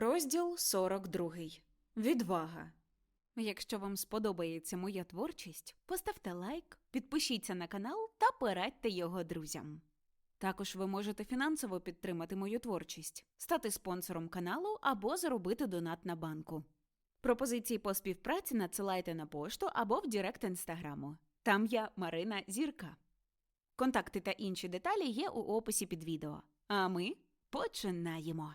Розділ 42. Відвага. Якщо вам сподобається моя творчість, поставте лайк, підпишіться на канал та порадьте його друзям. Також ви можете фінансово підтримати мою творчість, стати спонсором каналу або заробити донат на банку. Пропозиції по співпраці надсилайте на пошту або в Директ інстаграму. Там я Марина Зірка. Контакти та інші деталі є у описі під відео. А ми починаємо.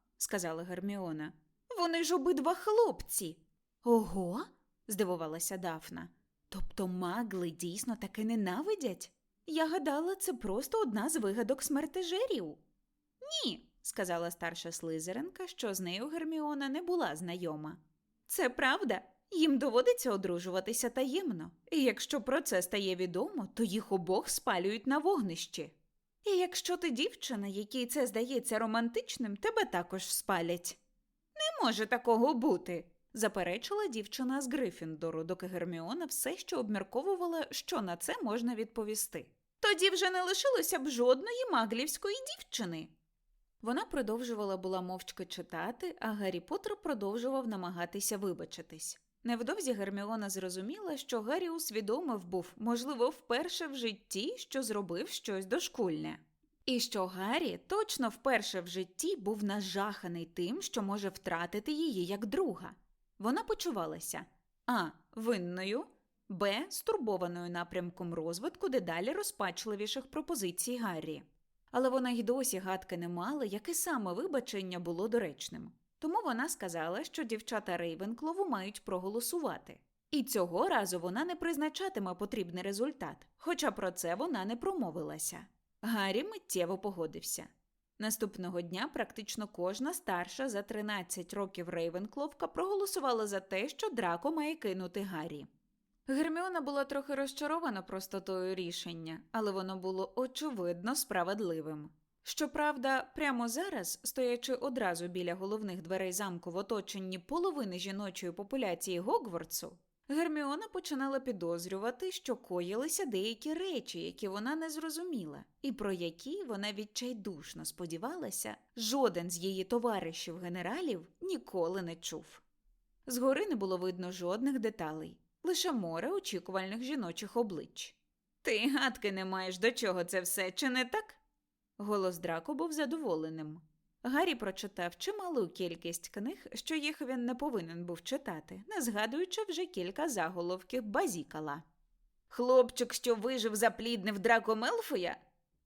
сказала Герміона. Вони ж обидва хлопці. Ого. здивувалася Дафна. Тобто магли дійсно таки ненавидять? Я гадала, це просто одна з вигадок смертежерів. Ні, сказала старша слизеринка, що з нею Герміона не була знайома. Це правда. Їм доводиться одружуватися таємно, і якщо про це стає відомо, то їх обох спалюють на вогнищі. І якщо ти дівчина, якій це здається романтичним, тебе також спалять. Не може такого бути, заперечила дівчина з Грифіндору, доки Герміона все ще обмірковувала, що на це можна відповісти. Тоді вже не лишилося б жодної маглівської дівчини. Вона продовжувала була мовчки читати, а Гаррі Поттер продовжував намагатися вибачитись. Невдовзі Герміона зрозуміла, що Гаррі усвідомив був, можливо, вперше в житті, що зробив щось дошкульне. І що Гаррі точно вперше в житті був нажаханий тим, що може втратити її як друга. Вона почувалася а. винною, б. стурбованою напрямком розвитку дедалі розпачливіших пропозицій Гаррі. Але вона й досі гадки не мала, яке саме вибачення було доречним. Тому вона сказала, що дівчата Рейвенклову мають проголосувати. І цього разу вона не призначатиме потрібний результат, хоча про це вона не промовилася. Гаррі миттєво погодився. Наступного дня практично кожна старша за 13 років Рейвенкловка проголосувала за те, що Драко має кинути Гаррі. Герміона була трохи розчарована простотою рішення, але воно було очевидно справедливим. Щоправда, прямо зараз, стоячи одразу біля головних дверей замку в оточенні половини жіночої популяції Гогвартсу, Герміона починала підозрювати, що коїлися деякі речі, які вона не зрозуміла, і про які вона відчайдушно сподівалася, жоден з її товаришів генералів ніколи не чув. Згори не було видно жодних деталей, лише море очікувальних жіночих облич. Ти гадки не маєш до чого це все, чи не так? Голос Драко був задоволеним. Гаррі прочитав чималу кількість книг, що їх він не повинен був читати, не згадуючи вже кілька заголовків базікала. Хлопчик, що вижив, запліднив Драко Мелфоя?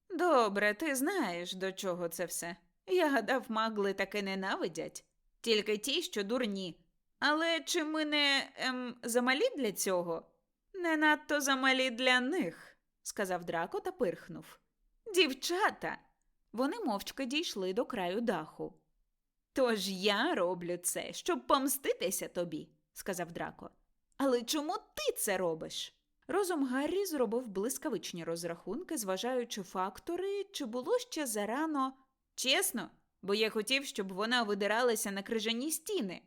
Добре, ти знаєш, до чого це все. Я гадав, магли таки ненавидять, тільки ті, що дурні. Але чи ми не ем, замалі для цього? Не надто замалі для них, сказав Драко та пирхнув. Дівчата. Вони мовчки дійшли до краю даху. Тож я роблю це, щоб помститися тобі, сказав Драко. Але чому ти це робиш? Розум Гаррі зробив блискавичні розрахунки, зважаючи фактори, чи було ще зарано. Чесно, бо я хотів, щоб вона видиралася на крижані стіни.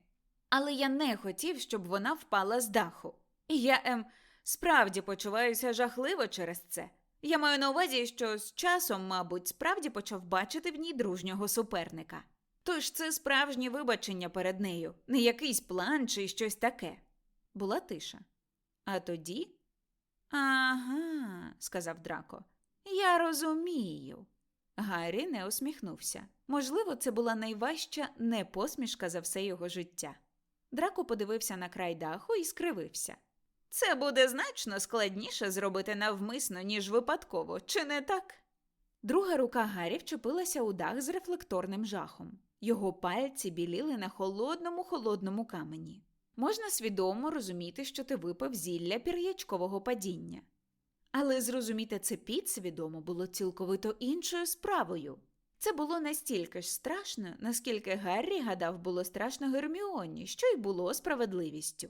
Але я не хотів, щоб вона впала з даху. І я ем, справді почуваюся жахливо через це. Я маю на увазі, що з часом, мабуть, справді почав бачити в ній дружнього суперника. Тож це справжнє вибачення перед нею, не якийсь план чи щось таке. Була тиша. А тоді. Ага, сказав Драко. Я розумію. Гаррі не усміхнувся. Можливо, це була найважча непосмішка за все його життя. Драко подивився на край даху і скривився. Це буде значно складніше зробити навмисно, ніж випадково, чи не так? Друга рука Гаррі вчепилася у дах з рефлекторним жахом. Його пальці біліли на холодному холодному камені. Можна свідомо розуміти, що ти випив зілля пір'ячкового падіння. Але зрозуміти це підсвідомо було цілковито іншою справою. Це було настільки ж страшно, наскільки Гаррі гадав було страшно Герміоні, що й було справедливістю.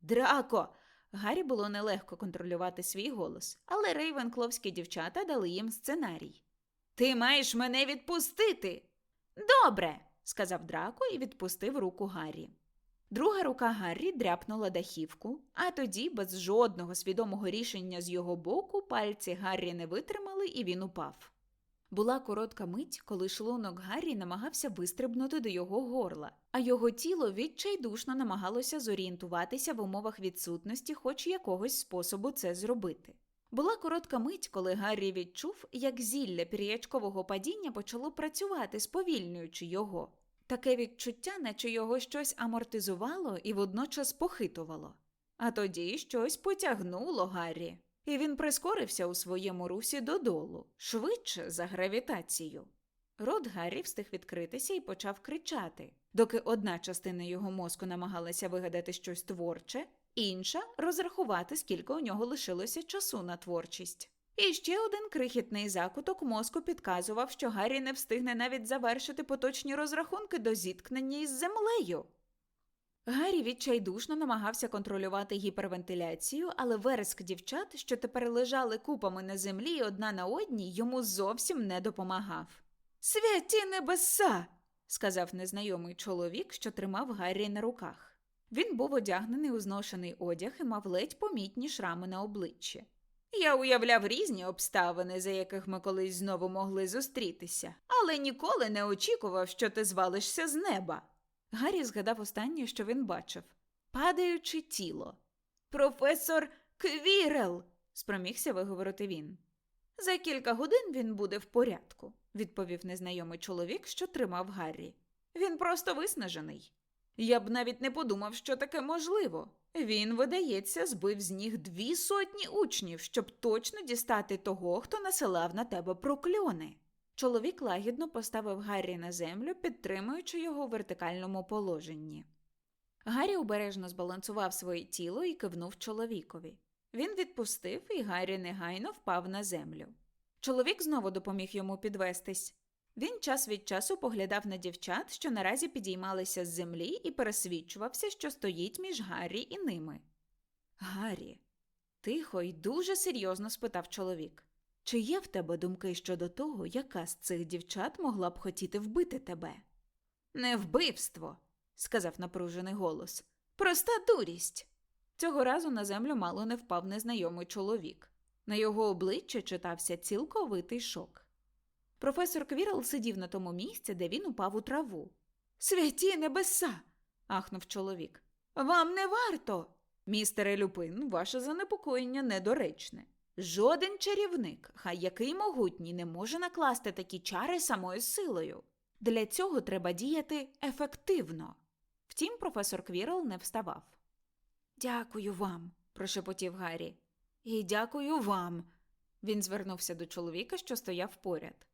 Драко. Гаррі було нелегко контролювати свій голос, але рейвенкловські дівчата дали їм сценарій. Ти маєш мене відпустити. Добре, сказав Драко і відпустив руку Гаррі. Друга рука Гаррі дряпнула дахівку, а тоді, без жодного свідомого рішення з його боку, пальці Гаррі не витримали і він упав. Була коротка мить, коли шлунок Гаррі намагався вистрибнути до його горла, а його тіло відчайдушно намагалося зорієнтуватися в умовах відсутності хоч якогось способу це зробити. Була коротка мить, коли Гаррі відчув, як зілля пір'ячкового падіння почало працювати, сповільнюючи його. Таке відчуття, наче його щось амортизувало і водночас похитувало. А тоді щось потягнуло Гаррі, і він прискорився у своєму русі додолу, швидше за гравітацію. Рот Гаррі встиг відкритися і почав кричати, доки одна частина його мозку намагалася вигадати щось творче, інша розрахувати, скільки у нього лишилося часу на творчість. І ще один крихітний закуток мозку підказував, що Гаррі не встигне навіть завершити поточні розрахунки до зіткнення із землею. Гаррі відчайдушно намагався контролювати гіпервентиляцію, але вереск дівчат, що тепер лежали купами на землі одна на одній, йому зовсім не допомагав. Святі небеса. сказав незнайомий чоловік, що тримав Гаррі на руках. Він був одягнений у зношений одяг і мав ледь помітні шрами на обличчі. Я уявляв різні обставини, за яких ми колись знову могли зустрітися, але ніколи не очікував, що ти звалишся з неба. Гаррі згадав останнє, що він бачив падаюче тіло. Професор Квірел, спромігся виговорити він. За кілька годин він буде в порядку, відповів незнайомий чоловік, що тримав Гаррі. Він просто виснажений. Я б навіть не подумав, що таке можливо. Він, видається, збив з ніг дві сотні учнів, щоб точно дістати того, хто насилав на тебе прокльони. Чоловік лагідно поставив Гаррі на землю, підтримуючи його в вертикальному положенні. Гаррі обережно збалансував своє тіло і кивнув чоловікові. Він відпустив, і Гаррі негайно впав на землю. Чоловік знову допоміг йому підвестись. Він час від часу поглядав на дівчат, що наразі підіймалися з землі, і пересвідчувався, що стоїть між Гаррі і ними. Гаррі, тихо і дуже серйозно спитав чоловік. Чи є в тебе думки щодо того, яка з цих дівчат могла б хотіти вбити тебе? Не вбивство, сказав напружений голос. Проста дурість. Цього разу на землю мало не впав незнайомий чоловік. На його обличчі читався цілковитий шок. Професор Квірл сидів на тому місці, де він упав у траву. Святі небеса. ахнув чоловік. Вам не варто. Містере Люпин, ваше занепокоєння недоречне. Жоден чарівник, хай який могутній, не може накласти такі чари самою силою. Для цього треба діяти ефективно. Втім, професор Квірл не вставав. Дякую вам, прошепотів Гаррі. І дякую вам. Він звернувся до чоловіка, що стояв поряд.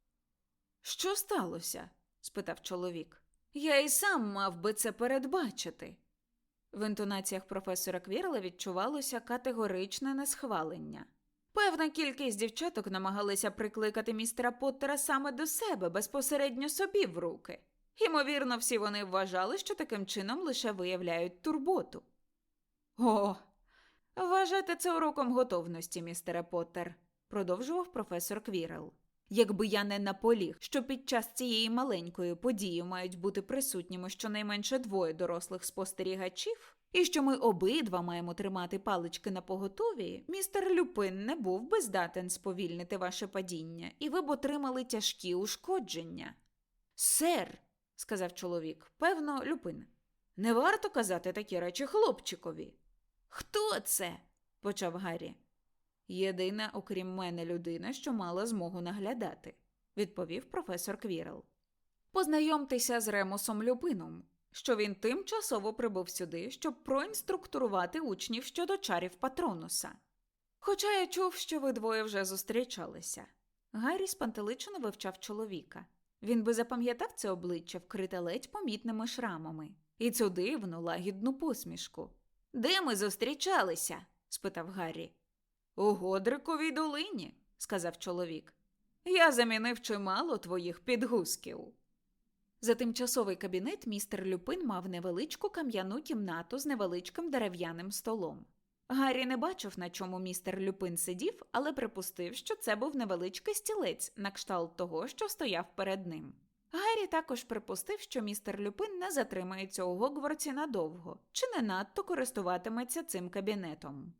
Що сталося? спитав чоловік. Я і сам мав би це передбачити. В інтонаціях професора Квірла відчувалося категоричне несхвалення. Певна кількість дівчаток намагалися прикликати містера Поттера саме до себе, безпосередньо собі в руки. Ймовірно, всі вони вважали, що таким чином лише виявляють турботу. О, вважайте це уроком готовності, містере Поттер, продовжував професор Квірел. Якби я не наполіг, що під час цієї маленької події мають бути присутніми щонайменше двоє дорослих спостерігачів, і що ми обидва маємо тримати палички на поготові, містер Люпин не був би здатен сповільнити ваше падіння, і ви б отримали тяжкі ушкодження. Сер, сказав чоловік, певно, Люпин. Не варто казати такі речі хлопчикові. Хто це? почав Гаррі. Єдина, окрім мене, людина, що мала змогу наглядати, відповів професор Квірел. Познайомтеся з Ремусом Люпином, що він тимчасово прибув сюди, щоб проінструктурувати учнів щодо чарів Патронуса. Хоча я чув, що ви двоє вже зустрічалися. Гаррі спантеличено вивчав чоловіка. Він би запам'ятав це обличчя, вкрите ледь помітними шрамами, і цю дивну лагідну посмішку. Де ми зустрічалися? спитав Гаррі. У Годриковій долині, сказав чоловік. Я замінив чимало твоїх підгузків. За тимчасовий кабінет містер Люпин мав невеличку кам'яну кімнату з невеличким дерев'яним столом. Гаррі не бачив, на чому містер Люпин сидів, але припустив, що це був невеличкий стілець на кшталт того, що стояв перед ним. Гаррі також припустив, що містер Люпин не затримається у Гогвартсі надовго чи не надто користуватиметься цим кабінетом.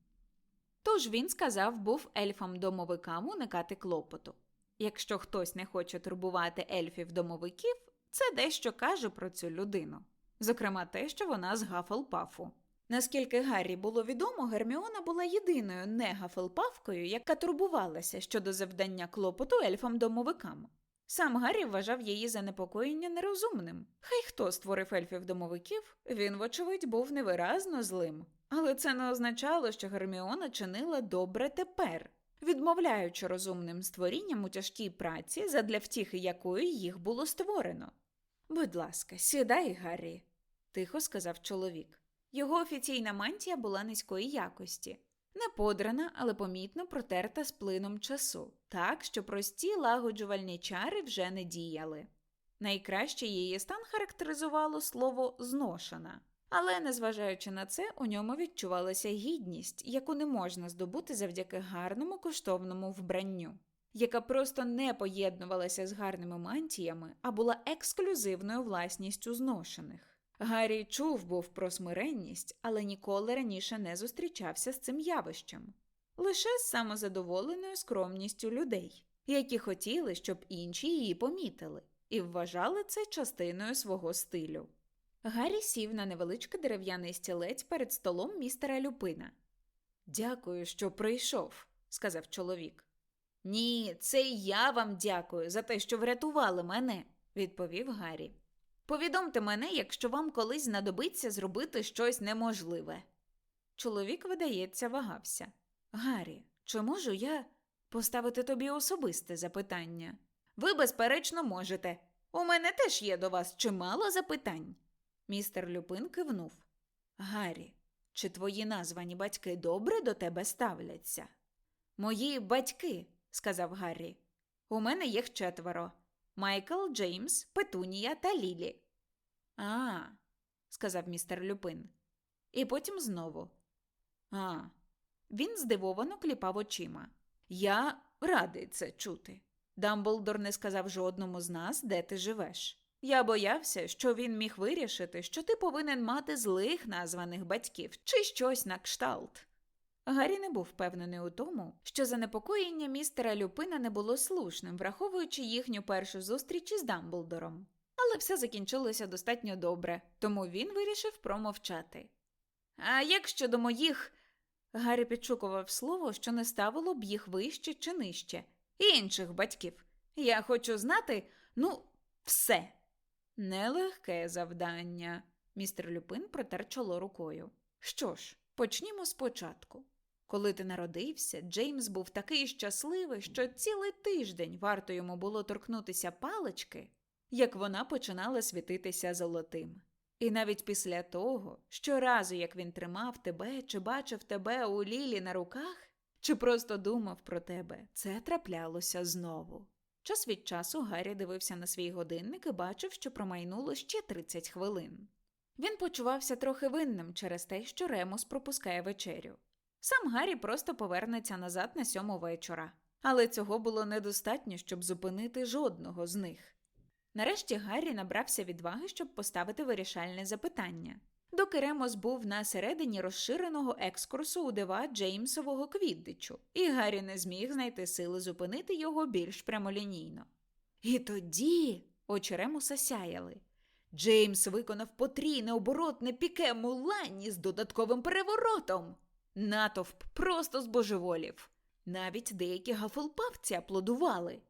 Тож він сказав був ельфам-домовикам уникати клопоту. Якщо хтось не хоче турбувати ельфів-домовиків, це дещо каже про цю людину, зокрема те, що вона з Гафелпафу. Наскільки Гаррі було відомо, Герміона була єдиною не Гафелпавкою, яка турбувалася щодо завдання клопоту ельфам-домовикам. Сам Гаррі вважав її занепокоєння нерозумним. Хай хто створив ельфів-домовиків, він, вочевидь, був невиразно злим. Але це не означало, що Герміона чинила добре тепер, відмовляючи розумним створінням у тяжкій праці, задля втіхи якої їх було створено. Будь ласка, сідай, Гаррі, тихо сказав чоловік. Його офіційна мантія була низької якості, не подрана, але помітно протерта з плином часу, так що прості лагоджувальні чари вже не діяли. Найкраще її стан характеризувало слово зношена, але, незважаючи на це, у ньому відчувалася гідність, яку не можна здобути завдяки гарному коштовному вбранню, яка просто не поєднувалася з гарними мантіями, а була ексклюзивною власністю зношених. Гаррі чув був про смиренність, але ніколи раніше не зустрічався з цим явищем, лише з самозадоволеною скромністю людей, які хотіли, щоб інші її помітили, і вважали це частиною свого стилю. Гаррі сів на невеличкий дерев'яний стілець перед столом містера Люпина. Дякую, що прийшов, сказав чоловік. Ні, це я вам дякую за те, що врятували мене, відповів Гаррі. Повідомте мене, якщо вам колись знадобиться зробити щось неможливе. Чоловік, видається, вагався. Гаррі, чи можу я поставити тобі особисте запитання? Ви, безперечно, можете. У мене теж є до вас чимало запитань. Містер Люпин кивнув. Гаррі, чи твої названі батьки добре до тебе ставляться? Мої батьки, сказав Гаррі. У мене їх четверо. Майкл, Джеймс, Петунія та Лілі. А, сказав містер Люпин. І потім знову. А. Він здивовано кліпав очима. Я радий це чути. Дамблдор не сказав жодному з нас, де ти живеш. Я боявся, що він міг вирішити, що ти повинен мати злих названих батьків чи щось на кшталт. Гаррі не був впевнений у тому, що занепокоєння містера Люпина не було слушним, враховуючи їхню першу зустріч із Дамблдором. Але все закінчилося достатньо добре, тому він вирішив промовчати. А як щодо моїх. Гаррі підшукував слово, що не ставило б їх вище чи нижче, інших батьків. Я хочу знати, ну, все. Нелегке завдання. Містер Люпин протер чоло рукою. Що ж, почнімо спочатку. Коли ти народився, Джеймс був такий щасливий, що цілий тиждень варто йому було торкнутися палички, як вона починала світитися золотим. І навіть після того, щоразу, як він тримав тебе чи бачив тебе у лілі на руках, чи просто думав про тебе, це траплялося знову. Час від часу Гаррі дивився на свій годинник і бачив, що промайнуло ще 30 хвилин. Він почувався трохи винним через те, що Ремус пропускає вечерю. Сам Гаррі просто повернеться назад на сьому вечора, але цього було недостатньо, щоб зупинити жодного з них. Нарешті Гаррі набрався відваги, щоб поставити вирішальне запитання. Доки Ремос був на середині розширеного екскурсу у дива Джеймсового квіддичу, і Гаррі не зміг знайти сили зупинити його більш прямолінійно. І тоді очі Ремуса сяяли. Джеймс виконав потрійне оборотне піке Мулані з додатковим переворотом. Натовп просто збожеволів. Навіть деякі гафелпавці аплодували.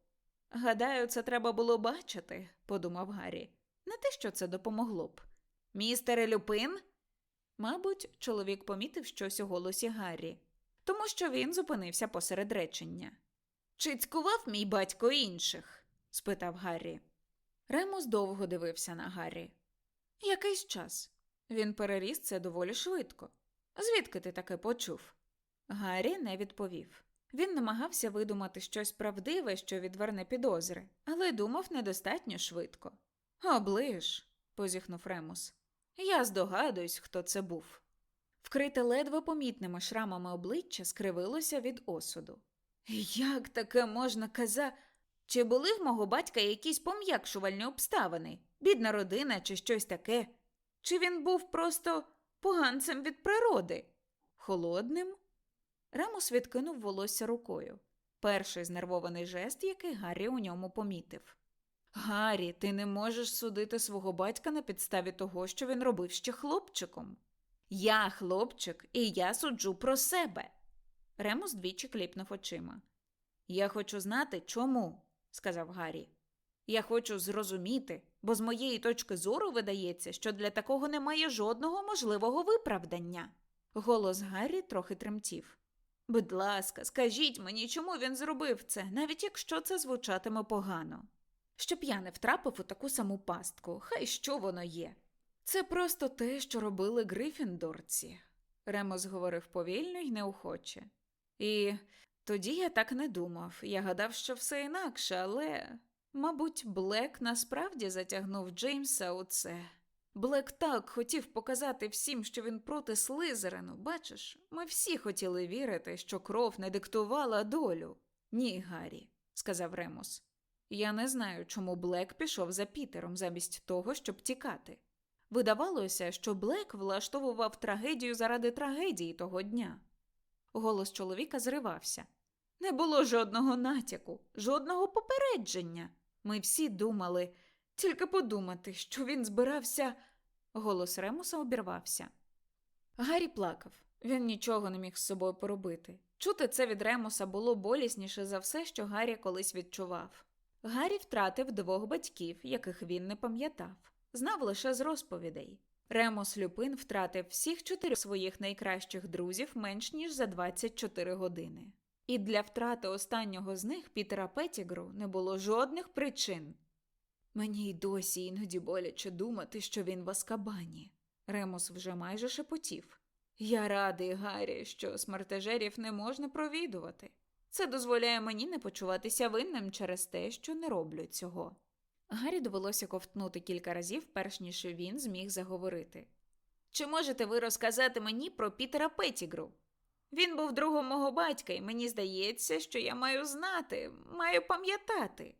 Гадаю, це треба було бачити, подумав Гаррі. Не те, що це допомогло б. Містере Люпин? Мабуть, чоловік помітив щось у голосі Гаррі, тому що він зупинився посеред речення. Чи цькував мій батько інших? спитав Гаррі. Ремус довго дивився на Гаррі. Якийсь час. Він переріс це доволі швидко. Звідки ти таке почув? Гаррі не відповів. Він намагався видумати щось правдиве, що відверне підозри, але думав недостатньо швидко. Оближ, позіхнув Ремус. Я здогадуюсь, хто це був. Вкрите ледве помітними шрамами обличчя скривилося від осуду. Як таке можна казати? Чи були в мого батька якісь пом'якшувальні обставини, бідна родина чи щось таке? Чи він був просто поганцем від природи? Холодним? Ремус відкинув волосся рукою. Перший знервований жест, який Гаррі у ньому помітив. Гаррі, ти не можеш судити свого батька на підставі того, що він робив ще хлопчиком. Я хлопчик, і я суджу про себе. Ремус двічі кліпнув очима. Я хочу знати, чому, сказав Гаррі. Я хочу зрозуміти, бо з моєї точки зору видається, що для такого немає жодного можливого виправдання. Голос Гаррі трохи тремтів. Будь ласка, скажіть мені, чому він зробив це, навіть якщо це звучатиме погано. Щоб я не втрапив у таку саму пастку, хай що воно є. Це просто те, що робили Грифіндорці, Ремос говорив повільно й неохоче. І тоді я так не думав. Я гадав, що все інакше, але, мабуть, Блек насправді затягнув Джеймса у це. Блек так хотів показати всім, що він проти Слизерину. Бачиш, ми всі хотіли вірити, що кров не диктувала долю. Ні, Гаррі, сказав Ремус. Я не знаю, чому Блек пішов за Пітером замість того, щоб тікати. Видавалося, що Блек влаштовував трагедію заради трагедії того дня. Голос чоловіка зривався. Не було жодного натяку, жодного попередження. Ми всі думали, тільки подумати, що він збирався. Голос Ремуса обірвався. Гаррі плакав. Він нічого не міг з собою поробити. Чути це від Ремуса було болісніше за все, що Гаррі колись відчував. Гаррі втратив двох батьків, яких він не пам'ятав, знав лише з розповідей. Ремус Люпин втратив всіх чотирьох своїх найкращих друзів менш ніж за 24 години. І для втрати останнього з них Пітера Петтігру не було жодних причин. Мені й досі іноді боляче думати, що він в Аскабані. Ремус вже майже шепотів. Я радий, Гаррі, що смертежерів не можна провідувати. Це дозволяє мені не почуватися винним через те, що не роблю цього. Гаррі довелося ковтнути кілька разів, перш ніж він зміг заговорити. Чи можете ви розказати мені про Пітера Петтігру? Він був другом мого батька, і мені здається, що я маю знати, маю пам'ятати.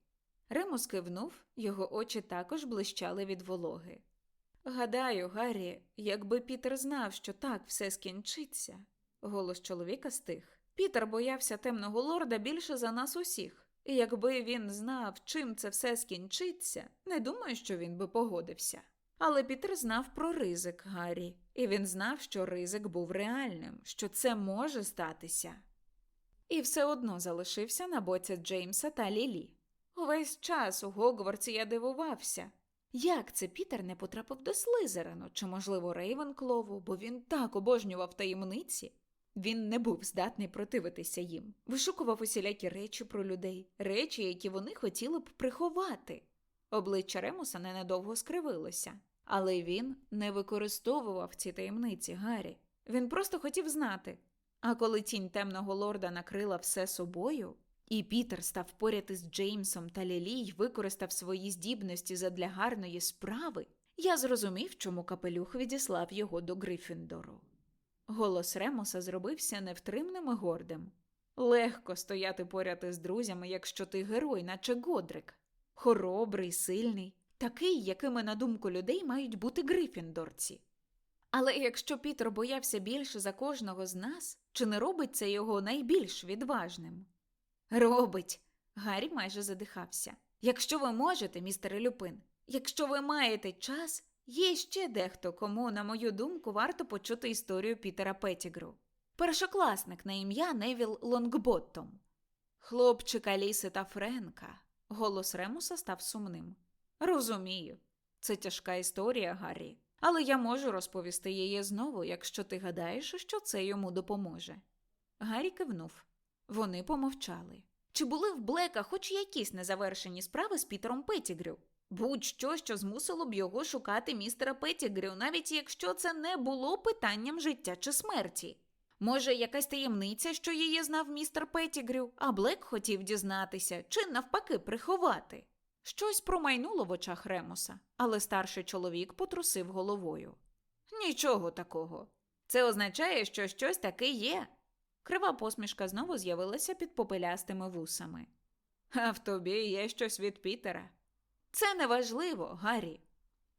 Ремус кивнув, його очі також блищали від вологи. Гадаю, Гаррі, якби Пітер знав, що так все скінчиться. Голос чоловіка стих. Пітер боявся темного лорда більше за нас усіх, і якби він знав, чим це все скінчиться, не думаю, що він би погодився. Але Пітер знав про ризик Гаррі, і він знав, що ризик був реальним, що це може статися. І все одно залишився на боці Джеймса та Лілі. Увесь час у Гогвартсі я дивувався. Як це Пітер не потрапив до Слизерину чи, можливо, Рейвенклову, бо він так обожнював таємниці. Він не був здатний противитися їм, вишукував усілякі речі про людей, речі, які вони хотіли б приховати. Обличчя Ремуса ненадовго скривилося, але він не використовував ці таємниці Гаррі. Він просто хотів знати. А коли тінь темного лорда накрила все собою, і Пітер став поряд із Джеймсом та Лілі й використав свої здібності задля гарної справи, я зрозумів, чому капелюх відіслав його до Грифіндору. Голос Ремуса зробився невтримним і гордим. Легко стояти поряд із друзями, якщо ти герой, наче Годрик. Хоробрий, сильний, такий, якими, на думку людей, мають бути грифіндорці. Але якщо Пітер боявся більше за кожного з нас, чи не робить це його найбільш відважним? Робить. Гаррі майже задихався. Якщо ви можете, містере Люпин, якщо ви маєте час, є ще дехто, кому, на мою думку, варто почути історію Пітера Петтігру. Першокласник на ім'я Невіл Лонгботтом. Хлопчик Аліси та Френка. Голос Ремуса став сумним. Розумію, це тяжка історія, Гаррі, але я можу розповісти її знову, якщо ти гадаєш, що це йому допоможе. Гаррі кивнув. Вони помовчали. Чи були в Блека хоч якісь незавершені справи з Пітером Петтігрю? Будь-що, що змусило б його шукати містера Петтігрю, навіть якщо це не було питанням життя чи смерті. Може, якась таємниця, що її знав містер Петтігрю, а Блек хотів дізнатися чи навпаки приховати. Щось промайнуло в очах Ремуса, але старший чоловік потрусив головою. Нічого такого. Це означає, що щось таке є. Крива посмішка знову з'явилася під попелястими вусами. А в тобі є щось від Пітера. Це неважливо, Гаррі.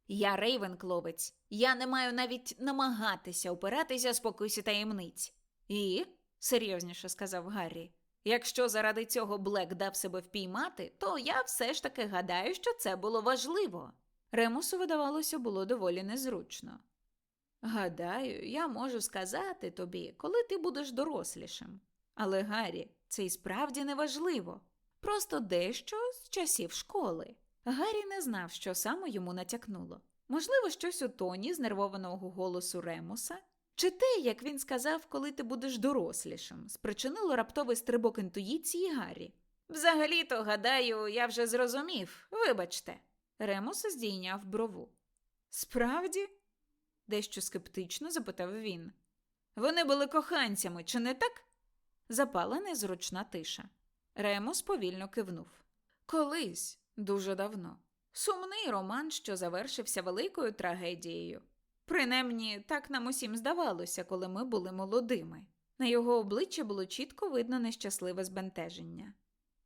Я рейвенкловець. Я не маю навіть намагатися опиратися спокусі таємниць. І, серйозніше сказав Гаррі, якщо заради цього Блек дав себе впіймати, то я все ж таки гадаю, що це було важливо. Ремусу, видавалося, було доволі незручно. Гадаю, я можу сказати тобі, коли ти будеш дорослішим. Але, Гаррі, це й справді неважливо. Просто дещо з часів школи. Гаррі не знав, що саме йому натякнуло. Можливо, щось у тоні знервованого голосу Ремуса, чи те, як він сказав, коли ти будеш дорослішим, спричинило раптовий стрибок інтуїції Гаррі. Взагалі-то, гадаю, я вже зрозумів. Вибачте. Ремус здійняв брову. Справді? дещо скептично запитав він. Вони були коханцями, чи не так? Запала незручна тиша. Ремус повільно кивнув. Колись, дуже давно. Сумний роман, що завершився великою трагедією. Принаймні, так нам усім здавалося, коли ми були молодими. На його обличчі було чітко видно нещасливе збентеження.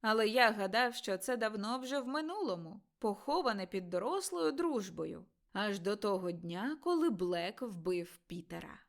Але я гадав, що це давно вже в минулому, поховане під дорослою дружбою, аж до того дня, коли Блек вбив Пітера.